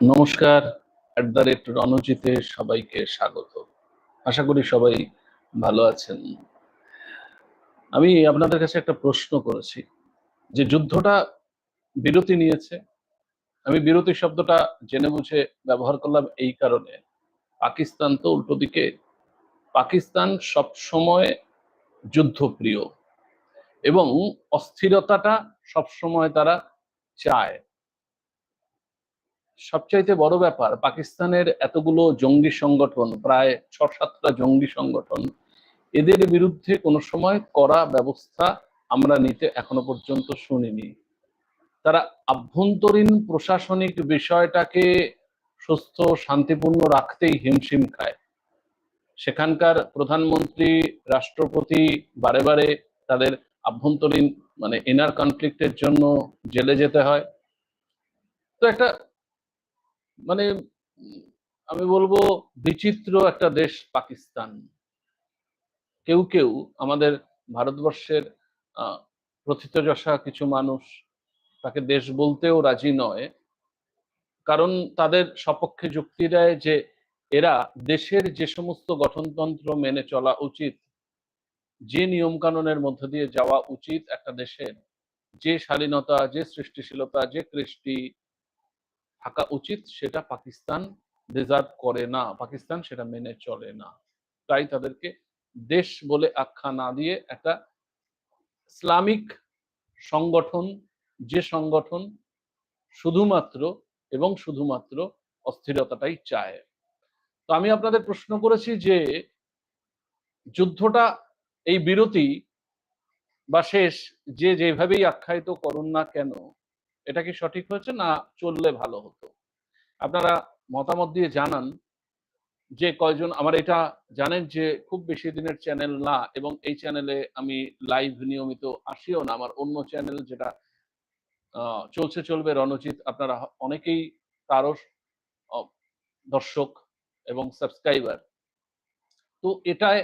নমস্কার at the rate রণজিতে সবাইকে স্বাগত। আশা করি সবাই ভালো আছেন। আমি আপনাদের কাছে একটা প্রশ্ন করেছি, যে যুদ্ধটা বিরতি নিয়েছে। আমি বিরতি শব্দটা জেনে বুঝে ব্যবহার করলাম এই কারণে। পাকিস্তান তো উল্টো দিকে। পাকিস্তান সব সময় যুদ্ধপ্রিয় এবং অস্থিরতাটা সব সময় তারা চায়। সবচাইতে বড় ব্যাপার, পাকিস্তানের এতগুলো জঙ্গি সংগঠন, প্রায় ছ সাতটা জঙ্গি সংগঠন, এদের বিরুদ্ধে কোনো সময় করা ব্যবস্থা আমরা নিতে এখনও পর্যন্ত শুনিনি। তারা আভ্যন্তরীণ প্রশাসনিক বিষয়টাকে সুস্থ, শান্তিপূর্ণ রাখতেই হিমশিম খায়। সেখানকার প্রধানমন্ত্রী, রাষ্ট্রপতি বারে বারে তাদের আভ্যন্তরীণ মানে ইনার কনফ্লিক্টের জন্য জেলে যেতে হয়। তো একটা মানে আমি বলব বিচিত্র একটা দেশ পাকিস্তান। কেউ কেউ আমাদের ভারতবর্ষের প্রথিতযশা কিছু মানুষ তাকে দেশ বলতেও রাজি নয়। কারণ তাদের সপক্ষে যুক্তি দেয় যে, এরা দেশের যে সমস্ত গঠনতন্ত্র মেনে চলা উচিত, যে নিয়ম কানুনের মধ্য দিয়ে যাওয়া উচিত একটা দেশের, যে শালীনতা যে সৃষ্টিশীলতা, যে কৃষ্টি থাকা উচিত, সেটা পাকিস্তান ডিজার্ভ করে না। পাকিস্তান সেটা মেনে চলে না। তাই তাদেরকে দেশ বলে আখ্যা না দিয়ে একটা ইসলামিক সংগঠন, যে সংগঠন শুধুমাত্র এবং শুধুমাত্র অস্থিরতাটাই চায়। তো আমি আপনাদের প্রশ্ন করেছি যে যুদ্ধটা এই বিরতি বা শেষ যে যেভাবেই আখ্যায়িত করুন না কেন এটা কি সঠিক হয়েছে না চললে ভালো হতো? আপনারা মতামত দিয়ে জানান যে কয়জন, আমার এটা জানেন যে খুব বেশি দিনের চ্যানেল না এবং এই চ্যানেলে আমি লাইভ নিয়মিত আসিও না। আমার অন্য চ্যানেল যেটা চলছে চলবে রণজিৎ, আপনারা অনেকেই তারও দর্শক এবং সাবস্ক্রাইবার তো এটায়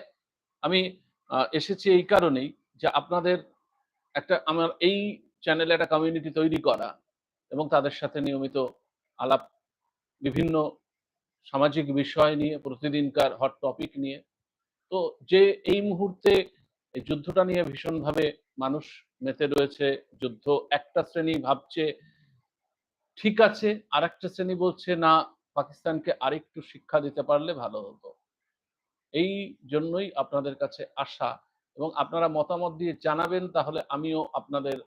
আমি এসেছি এই কারণেই যে আপনাদের একটা, আমার এই চ্যানেলে একটা কমিউনিটি তৈরি করা এবং তাদের সাথে নিয়মিত আলাপ, বিভিন্ন সামাজিক বিষয় নিয়ে, প্রতিদিনকার হট টপিক নিয়ে। তো যে এই মুহূর্তে যুদ্ধটা নিয়ে ভীষণভাবে মানুষ মেতে রয়েছে, যুদ্ধ একটা শ্রেণি ভাবছে, ঠিক আছে আর একটা শ্রেণি বলছে, না, পাকিস্তানকে আরেকটু শিক্ষা দিতে পারলে ভালো হতো। এই জন্যই আপনাদের কাছে আসা এবং আপনারা মতামত দিয়ে জানাবেন, তাহলে আমিও আপনাদের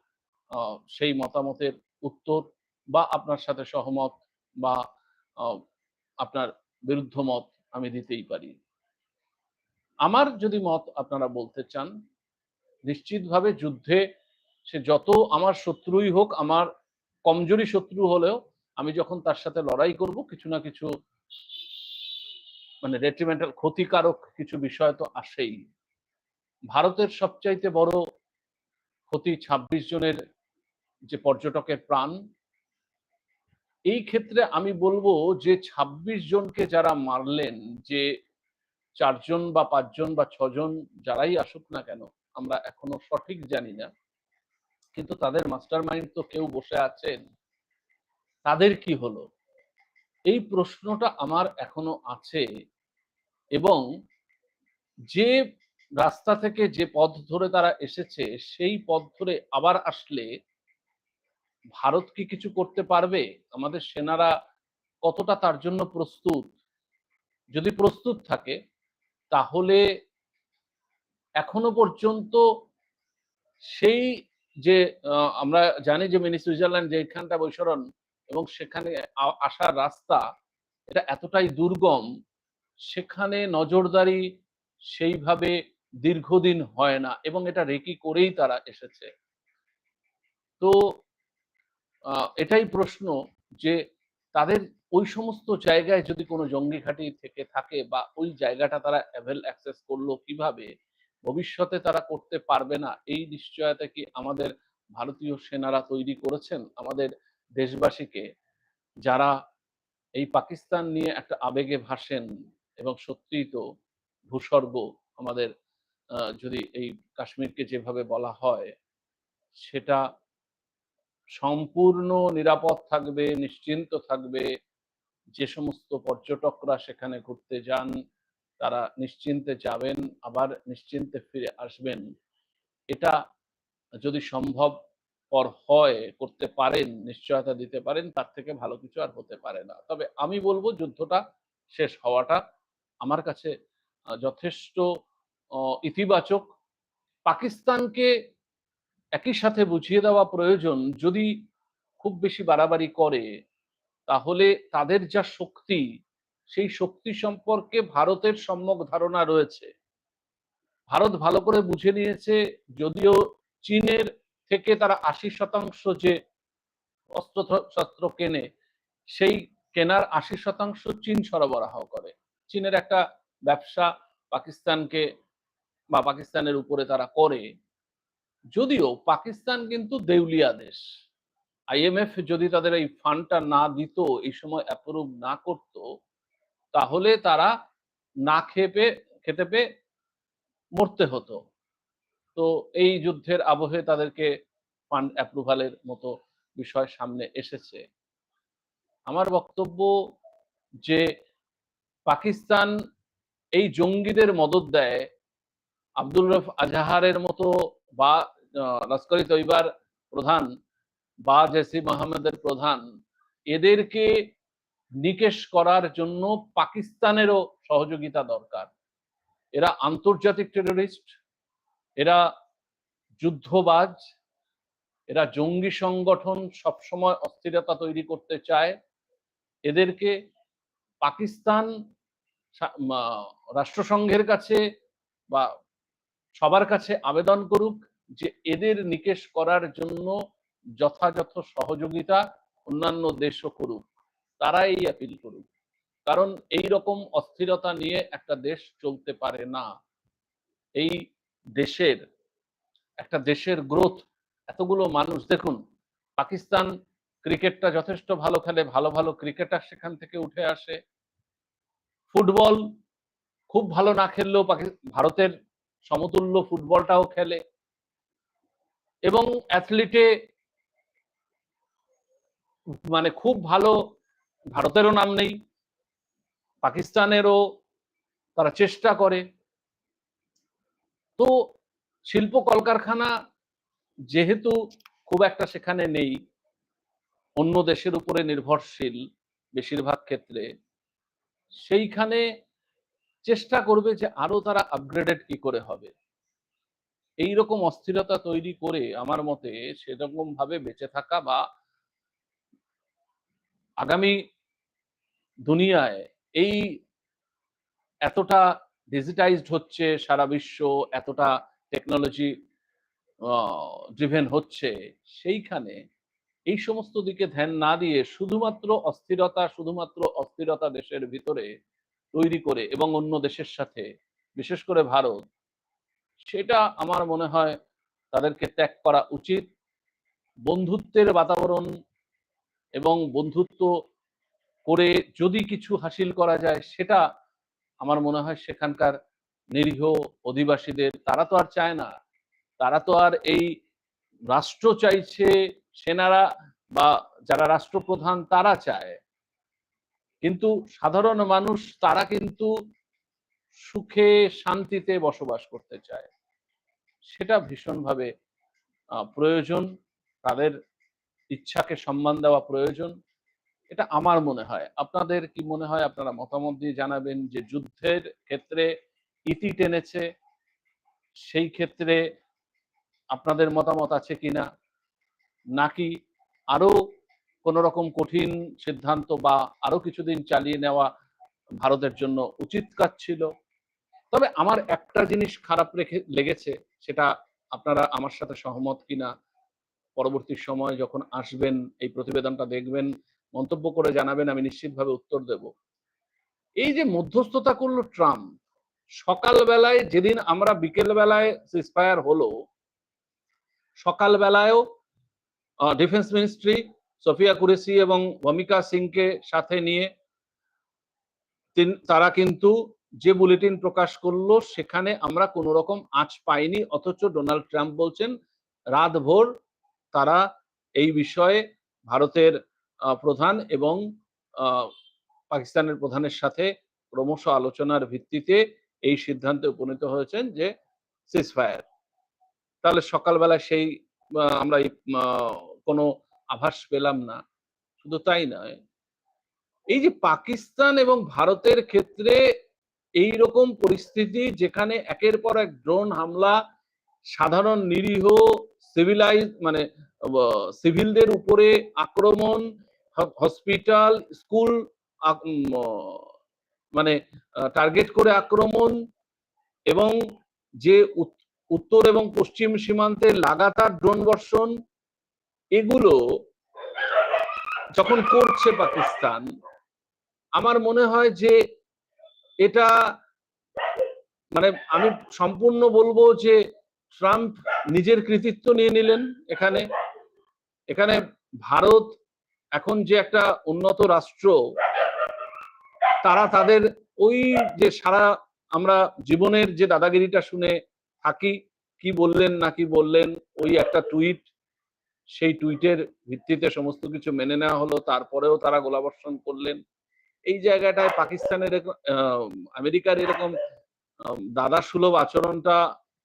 সেই মতামতের উত্তর বা আপনার সাথে সহমত বা আপনার বিরুদ্ধ মত আমি দিতেই পারি। আমার যদি মত আপনারা বলতে চান, নিশ্চিতভাবে যুদ্ধে সে যত আমার শত্রুই হোক, আমার কমজোরি শত্রু হলেও আমি যখন তার সাথে লড়াই করব, কিছু না কিছু মানে ডেট্রিমেন্টাল ক্ষতিকারক কিছু বিষয় তো আসেই। ভারতের সবচাইতে বড় ক্ষতি ২৬ জনের যে পর্যটকের প্রাণ, এই ক্ষেত্রে আমি বলব যে ২৬ জনকে যারা মারলেন, যে চারজন বা পাঁচজন বা ছজন যারাই আসুক না কেন, আমরা এখনও সঠিক জানি না। কিন্তু তাদের মাস্টার মাইন্ড তো কেউ বসে আছেন, তাদের কি হলো? এই প্রশ্নটা আমার এখনও আছে এবং যে রাস্তা থেকে যে পথ ধরে তারা এসেছে, সেই পথ ধরে আবার আসলে ভারত কি কিছু করতে পারবে? আমাদের সেনারা কতটা তার জন্য প্রস্তুত? যদি প্রস্তুত থাকে, তাহলে এখনও পর্যন্ত সেই যে আমরা জানি যে মিনি সুইজারল্যান্ড যেখানটা বৈশরণ এবং সেখানে আসার রাস্তা এটা এতটাই দুর্গম, সেখানে নজরদারি সেইভাবে দীর্ঘদিন হয় না এবং এটা রেকি করেই তারা এসেছে। তো এটাই প্রশ্ন যে তাদের ওই সমস্ত জায়গায় যদি কোনো জঙ্গি ঘাঁটি থেকে থাকে বা ওই জায়গাটা তারা অ্যাভেল অ্যাক্সেস করল কীভাবে, ভবিষ্যতে তারা করতে পারবে না, এই নিশ্চয়তা কি আমাদের ভারতীয় সেনারা তৈরি করেছেন? আমাদের দেশবাসীকে যারা এই পাকিস্তান নিয়ে একটা আবেগে ভাসেন এবং সত্যিই তো ভূস্বর্গ আমাদের যদি এই কাশ্মীরকে যেভাবে বলা হয়, সেটা সম্পূর্ণ নিরাপদ থাকবে, নিশ্চিন্ত থাকবে। যে সমস্ত পর্যটকরা সেখানে ঘুরতে যান, তারা নিশ্চিন্তে যাবেন, আবার নিশ্চিন্তে ফিরে আসবেন। এটা যদি সম্ভব পর হয়, করতে পারেন, নিশ্চয়তা দিতে পারেন, তার থেকে ভালো কিছু আর হতে পারে না। তবে আমি বলব, যুদ্ধটা শেষ হওয়াটা আমার কাছে যথেষ্ট ইতিবাচক। পাকিস্তানকে একই সাথে বুঝিয়ে দেওয়া প্রয়োজন, যদি খুব বেশি বাড়াবাড়ি করে, তাহলে তাদের যা শক্তি, সেই শক্তি সম্পর্কে ভারতের সম্যক ধারণা রয়েছে। ভারত ভালো করে বুঝে নিয়েছে, যদিও চীনের থেকে তারা আশি শতাংশ যে অস্ত্র শস্ত্র কেনে, সেই কেনার আশি শতাংশ চীন সরবরাহ করে। চীনের একটা ব্যবসা পাকিস্তানকে বা পাকিস্তানের উপরে তারা করে। যদিও পাকিস্তান কিন্তু দেউলিয়া দেশ। আইএমএফ যদি তাদের এই ফান্ডটা না দিত, এই সময় অ্যাপ্রুভ না করত, তাহলে তারা না খেয়ে পেয়ে, খেতে পেয়ে মরতে হতো। তো এই যুদ্ধের আবহে তাদেরকে ফান্ড অ্যাপ্রুভালের মতো বিষয় সামনে এসেছে। আমার বক্তব্য যে পাকিস্তান এই জঙ্গিদের মদত দেয় আব্দুল রফ আজাহারের মতো বা লস্করি তৈবার প্রধান বা, জেসি মোহাম্মদের প্রধান, এদেরকে নিকেশ করার জন্য পাকিস্তানেরও সহযোগিতা দরকার। এরা আন্তর্জাতিক টেররিস্ট, এরা যুদ্ধবাজ, এরা জঙ্গি সংগঠন সবসময় অস্থিরতা তৈরি করতে চায়। এদেরকে পাকিস্তান রাষ্ট্রসংঘের কাছে বা সবার কাছে আবেদন করুক যে এদের নিকেশ করার জন্য যথাযথ সহযোগিতা অন্যান্য দেশও করুক তারা এই অ্যাপিল করুক। কারণ এই রকম অস্থিরতা নিয়ে একটা দেশ চলতে পারে না। এই দেশের, একটা দেশের গ্রোথ এতগুলো মানুষ, দেখুন, পাকিস্তান ক্রিকেটটা যথেষ্ট ভালো খেলে, ভালো ভালো ক্রিকেটার সেখান থেকে উঠে আসে। ফুটবল খুব ভালো না খেললেও ভারতের সমতুল্য ফুটবলটাও খেলে। এবং অ্যাথলিটে মানে খুব ভালো ভারতেরও নাম নেই, পাকিস্তানেরও তারা চেষ্টা করে। তো শিল্প কলকারখানা যেহেতু খুব একটা সেখানে নেই, অন্য দেশের উপরে নির্ভরশীল বেশিরভাগ ক্ষেত্রে, সেইখানে চেষ্টা করবে যে আরও তারা আপগ্রেডেড কি করে হবে। এই রকম অস্থিরতা তৈরি করে আমার মতে সেরকম ভাবে বেঁচে থাকা বা আগামী দুনিয়ায় এই এতটা ডিজিটাইজড হচ্ছে সারা বিশ্ব, এতটা টেকনোলজি ড্রিভেন হচ্ছে, সেইখানে এই সমস্ত দিকে ধ্যান না দিয়ে শুধুমাত্র অস্থিরতা শুধুমাত্র অস্থিরতা দেশের ভিতরে তৈরি করে এবং অন্য দেশের সাথে, বিশেষ করে ভারত, সেটা আমার মনে হয় তাদেরকে ত্যাগ করা উচিত। বন্ধুত্বের বাতাবরণ এবং বন্ধুত্ব করে যদি কিছু হাসিল করা যায়, সেটা আমার মনে হয় সেখানকার নিরীহ অধিবাসীদের, তারা তো আর চায় না। তারা তো আর এই রাষ্ট্র চাইছে সেনারা বা যারা রাষ্ট্রপ্রধান তারা চায়। কিন্তু সাধারণ মানুষ, তারা কিন্তু সুখে, শান্তিতে বসবাস করতে চায়। সেটা ভীষণভাবে প্রয়োজন। তাদের ইচ্ছাকে সম্মান দেওয়া প্রয়োজন। এটা আমার মনে হয়। আপনাদের কি মনে হয়? আপনারা মতামত দিয়ে জানাবেন যে যুদ্ধের ক্ষেত্রে ইতি টেনেছে। সেই ক্ষেত্রে আপনাদের মতামত আছে কিনা? নাকি আরও কোন রকম কঠিন সিদ্ধান্ত বা আরও কিছুদিন চালিয়ে নেওয়া ভারতের জন্য উচিত কাজ ছিল। তবে আমার একটা জিনিস খারাপ রেখে, লেগেছে, সেটা আপনারা আমার সাথে সহমত কিনা, পরবর্তী সময় যখন আসবেন, এই প্রতিবেদনটা দেখবেন, মন্তব্য করে জানাবেন, আমি নিশ্চিতভাবে উত্তর দেব। এই যে মধ্যস্থতা করল ট্রাম্প, সকালবেলায় যেদিন আমরা বিকেল বেলায় সিসফায়ার হলো, সকালবেলায়ও ডিফেন্স মিনিস্ট্রি সোফিয়া কুরেসি এবং ভমিকা সিংকে সাথে নিয়ে তারা কিন্তু যে বুলেটিন প্রকাশ করল, সেখানে আমরা কোনো রকম আঁচ পাইনি, অথচ ডোনাল্ড ট্রাম্প বলছেন, রাতভর তারা এই বিষয়ে ভারতের প্রধান এবং পাকিস্তানের প্রধানের সাথে ক্রমশ আলোচনার ভিত্তিতে এই সিদ্ধান্তে উপনীত হয়েছেন যে সিজফায়ার তাহলে সকালবেলা সেই আমরা কোনো আভাস পেলাম না। শুধু তাই নয়, এই যে পাকিস্তান এবং ভারতের ক্ষেত্রে এই রকম পরিস্থিতি যেখানে একের পর এক ড্রোন হামলা, সাধারণ নিরীহ সিভিলাইজ মানে সিভিলদের উপরে আক্রমণ হসপিটাল স্কুল মানে টার্গেট করে আক্রমণ এবং যে উত্তর এবং পশ্চিম সীমান্তে লাগাতার ড্রোন বর্ষণ এগুলো যখন করছে পাকিস্তান, আমার মনে হয় যে এটা মানে আমি সম্পূর্ণ বলব যে ট্রাম্প নিজের কৃতিত্ব নিয়ে নিলেন এখানে। এখানে ভারত এখন যে একটা উন্নত রাষ্ট্র, তারা তাদের ওই যে সারা আমরা জীবনের যে দাদাগিরিটা শুনে থাকি, কি বললেন না কি বললেন, ওই একটা টুইট সেই টুইটের ভিত্তিতে সমস্ত কিছু মেনে নেওয়া হলো, তারপরেও তারা গোলাবর্ষণ করলেন। এই জায়গাটায় পাকিস্তানের আমেরিকার এরকম দাদা সুলভ আচরণটা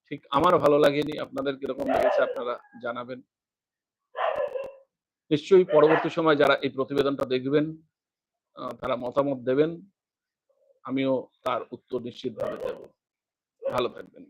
ঠিক আমার ভালো লাগেনি। আপনাদের কীরকম লেগেছে আপনারা জানাবেন। নিশ্চয়ই পরবর্তী সময় যারা এই প্রতিবেদনটা দেখবেন তারা মতামত দেবেন। আমিও তার উত্তর নিশ্চিতভাবে দেব। ভালো থাকবেন।